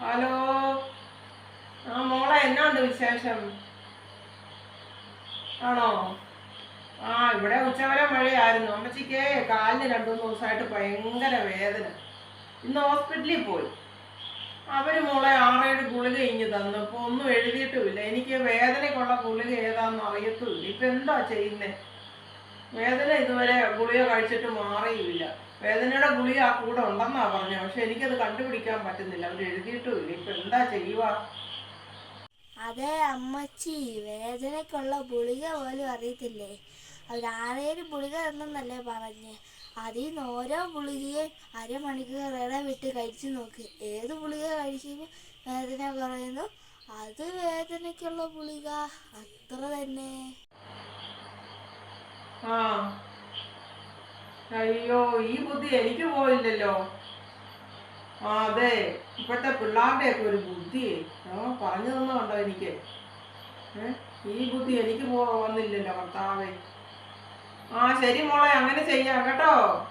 Hello. ആ മോളെ എന്നാണ്ട് വിശേഷം? ആണോ? ആ ഇവിടെ ഉച്ചവരെ മഴയായിരുന്നു. അമ്മച്ചിക്ക് കാലിന് രണ്ടു മൂന്ന് ദിവസമായിട്ട് ഭയങ്കര വേദന. ഇന്ന് ഹോസ്പിറ്റലിൽ പോയി. അവർ മോളെ ആറേഴ് ഗുളിക ഇങ്ങ് തന്നു. ഇപ്പൊ ഒന്നും എഴുതിയിട്ടുമില്ല. എനിക്ക് വേദനക്കുള്ള ഗുളിക ഏതാന്ന് അറിയത്തുമില്ല ഇപ്പൊ എന്താ ചെയ്യുന്നേ? വേദന ഇതുവരെ ഗുളിക കഴിച്ചിട്ട് മാറിയില്ല. വേദനയുടെ ഗുളിക ആ കൂടെ ഉണ്ടെന്നാ പറഞ്ഞത്. പക്ഷെ എനിക്കത് കണ്ടുപിടിക്കാൻ പറ്റുന്നില്ല. അവർ എഴുതിയിട്ടുമില്ല ഇപ്പൊ എന്താ ചെയ്യുക? അതെ അമ്മച്ചി വേദനയ്ക്കുള്ള ഗുളിക പോലും അറിയത്തില്ലേ? അവരാരേലും ഗുളിക തന്നെന്നല്ലേ പറഞ്ഞ്. അതിൽ നിന്ന് ഓരോ ഗുളികയും അരമണിക്കൂർ ഇടവിട്ട് കഴിച്ചു നോക്ക്. ഏത് ഗുളിക കഴിക്കുമ്പോൾ വേദന കുറയുന്നു. അത് വേദനയ്ക്കുള്ള ഗുളിക. അത്ര തന്നെ. ആ. അയ്യോ ഈ ബുദ്ധി എനിക്ക് പോയില്ലല്ലോ. ആ അതെ ഇപ്പോഴത്തെ പിള്ളേരുടെയൊക്കെ ഒരു ബുദ്ധി. ആ പറഞ്ഞു തന്നുണ്ടോ എനിക്ക്? ഈ ബുദ്ധി എനിക്ക് പോ വന്നില്ലല്ലോ ഭർത്താവേ. ആ ശരി മോളെ അങ്ങനെ ചെയ്യാം കേട്ടോ.